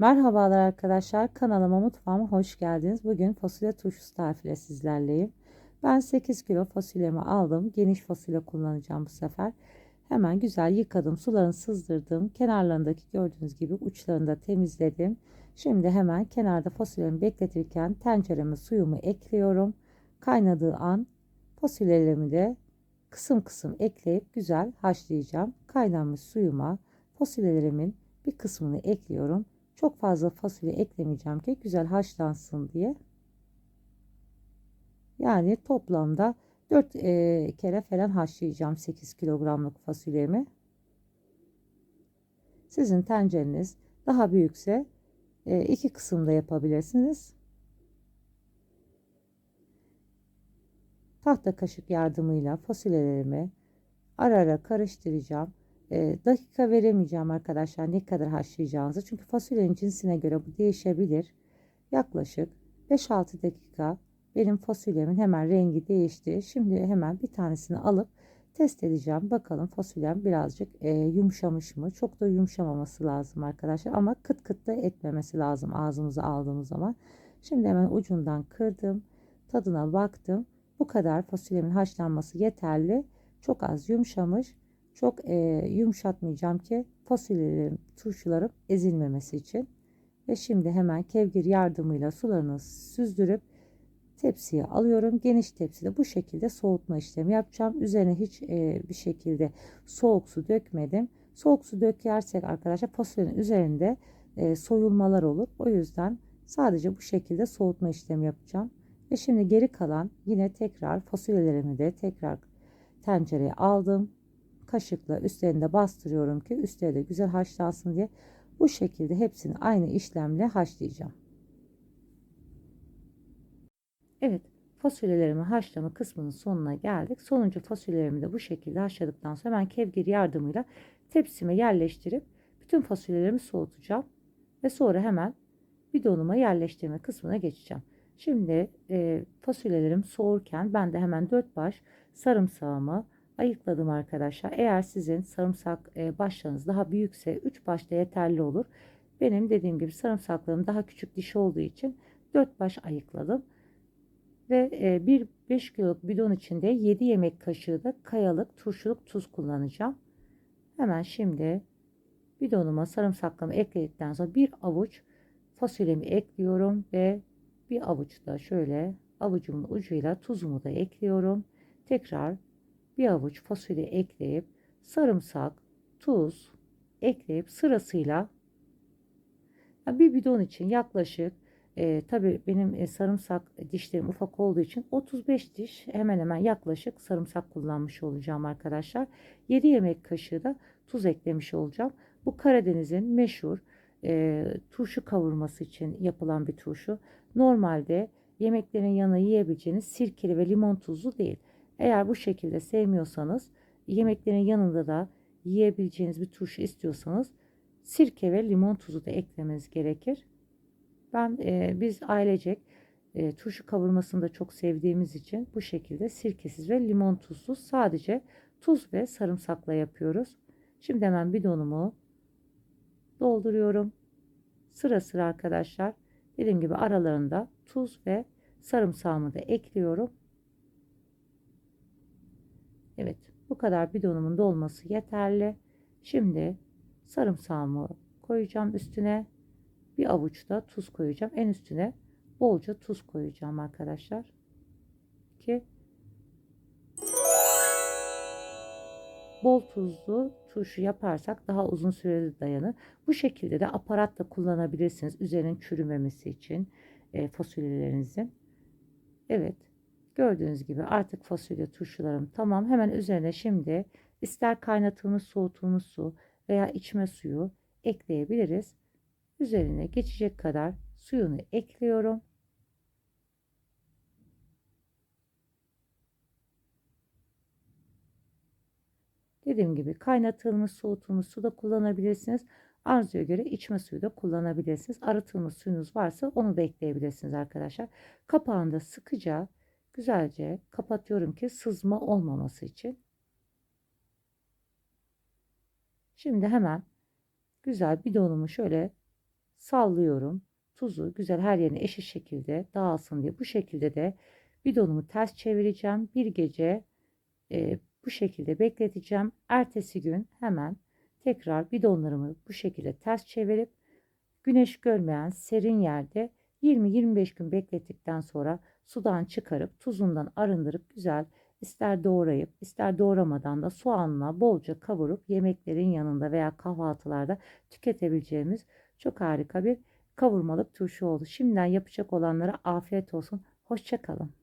Merhabalar arkadaşlar kanalıma mutfağıma hoş geldiniz. Bugün fasulye turşusu tarifiyle sizlerleyim. Ben 8 kilo fasulyemi aldım. Geniş fasulye kullanacağım bu sefer. Hemen güzel yıkadım. Sularını sızdırdım. Kenarlarındaki gördüğünüz gibi uçlarını da temizledim. Şimdi hemen kenarda fasulyemi bekletirken tencereme suyumu ekliyorum. Kaynadığı an fasulyelerimi de kısım kısım ekleyip güzel haşlayacağım. Kaynamış suyuma fasulyelerimin bir kısmını ekliyorum. Çok fazla fasulye eklemeyeceğim ki güzel haşlansın diye. Yani toplamda 4 e, kere falan haşlayacağım 8 kilogramlık fasulyemi. Sizin tencereniz daha büyükse e, iki kısımda yapabilirsiniz. Tahta kaşık yardımıyla fasulyelerimi ara ara karıştıracağım. E, dakika veremeyeceğim arkadaşlar ne kadar haşlayacağınızı. Çünkü fasulyenin cinsine göre bu değişebilir. Yaklaşık 5-6 dakika benim fasulyemin hemen rengi değişti. Şimdi hemen bir tanesini alıp test edeceğim. Bakalım fasulyem birazcık e, yumuşamış mı? Çok da yumuşamaması lazım arkadaşlar. Ama kıt kıt da etmemesi lazım ağzımıza aldığımız zaman. Şimdi hemen ucundan kırdım. Tadına baktım. Bu kadar fasulyemin haşlanması yeterli. Çok az yumuşamış. Çok e, yumuşatmayacağım ki fasulyelerim, turşularım ezilmemesi için. Ve şimdi hemen kevgir yardımıyla sularını süzdürüp tepsiye alıyorum. Geniş tepside bu şekilde soğutma işlemi yapacağım. Üzerine hiç e, bir şekilde soğuk su dökmedim. Soğuk su dökersek arkadaşlar fasulyenin üzerinde e, soyulmalar olur. O yüzden sadece bu şekilde soğutma işlemi yapacağım. Ve şimdi geri kalan yine tekrar fasulyelerimi de tekrar tencereye aldım kaşıkla üstlerinde bastırıyorum ki üstleri de güzel haşlansın diye. Bu şekilde hepsini aynı işlemle haşlayacağım. Evet fasulyelerimi haşlama kısmının sonuna geldik. Sonuncu fasulyelerimi de bu şekilde haşladıktan sonra hemen kevgir yardımıyla tepsime yerleştirip bütün fasulyelerimi soğutacağım. Ve sonra hemen bidonuma yerleştirme kısmına geçeceğim. Şimdi e, fasulyelerim soğurken ben de hemen 4 baş sarımsağımı ayıkladım arkadaşlar. Eğer sizin sarımsak e, başlarınız daha büyükse 3 başta yeterli olur. Benim dediğim gibi sarımsaklarım daha küçük diş olduğu için 4 baş ayıkladım. Ve e, bir 5 kiloluk bidon içinde 7 yemek kaşığı da kayalık turşuluk tuz kullanacağım. Hemen şimdi bidonuma sarımsaklarımı ekledikten sonra bir avuç fasulyemi ekliyorum ve bir avuç da şöyle avucumun ucuyla tuzumu da ekliyorum. Tekrar bir avuç fasulye ekleyip sarımsak, tuz ekleyip sırasıyla bir bidon için yaklaşık e, tabii benim e, sarımsak dişlerim ufak olduğu için 35 diş hemen hemen yaklaşık sarımsak kullanmış olacağım arkadaşlar. 7 yemek kaşığı da tuz eklemiş olacağım. Bu Karadeniz'in meşhur e, turşu kavurması için yapılan bir turşu. Normalde yemeklerin yanına yiyebileceğiniz sirkeli ve limon tuzlu değil. Eğer bu şekilde sevmiyorsanız yemeklerin yanında da yiyebileceğiniz bir turşu istiyorsanız sirke ve limon tuzu da eklemeniz gerekir. Ben e, biz ailecek e, turşu kavurmasını da çok sevdiğimiz için bu şekilde sirkesiz ve limon tuzsuz sadece tuz ve sarımsakla yapıyoruz. Şimdi hemen bidonumu dolduruyorum. Sıra sıra arkadaşlar dediğim gibi aralarında tuz ve sarımsağımı da ekliyorum. Evet bu kadar bidonumun dolması yeterli. Şimdi sarımsağımı koyacağım üstüne. Bir avuç da tuz koyacağım. En üstüne bolca tuz koyacağım arkadaşlar. Ki bol tuzlu turşu yaparsak daha uzun süreli dayanır. Bu şekilde de aparat da kullanabilirsiniz. Üzerinin çürümemesi için e, fasulyelerinizin. Evet. Gördüğünüz gibi artık fasulye turşularım tamam. Hemen üzerine şimdi ister kaynatılmış soğutulmuş su veya içme suyu ekleyebiliriz. Üzerine geçecek kadar suyunu ekliyorum. Dediğim gibi kaynatılmış soğutulmuş su da kullanabilirsiniz. Arzuya göre içme suyu da kullanabilirsiniz. Arıtılmış suyunuz varsa onu da ekleyebilirsiniz arkadaşlar. Kapağını da sıkıca güzelce kapatıyorum ki sızma olmaması için. Şimdi hemen güzel bidonumu şöyle sallıyorum. Tuzu güzel her yerine eşit şekilde dağılsın diye bu şekilde de bidonumu ters çevireceğim. Bir gece e, bu şekilde bekleteceğim. Ertesi gün hemen tekrar bidonlarımı bu şekilde ters çevirip güneş görmeyen serin yerde 20-25 gün beklettikten sonra sudan çıkarıp tuzundan arındırıp güzel ister doğrayıp ister doğramadan da soğanla bolca kavurup yemeklerin yanında veya kahvaltılarda tüketebileceğimiz çok harika bir kavurmalık turşu oldu. Şimdiden yapacak olanlara afiyet olsun. Hoşçakalın.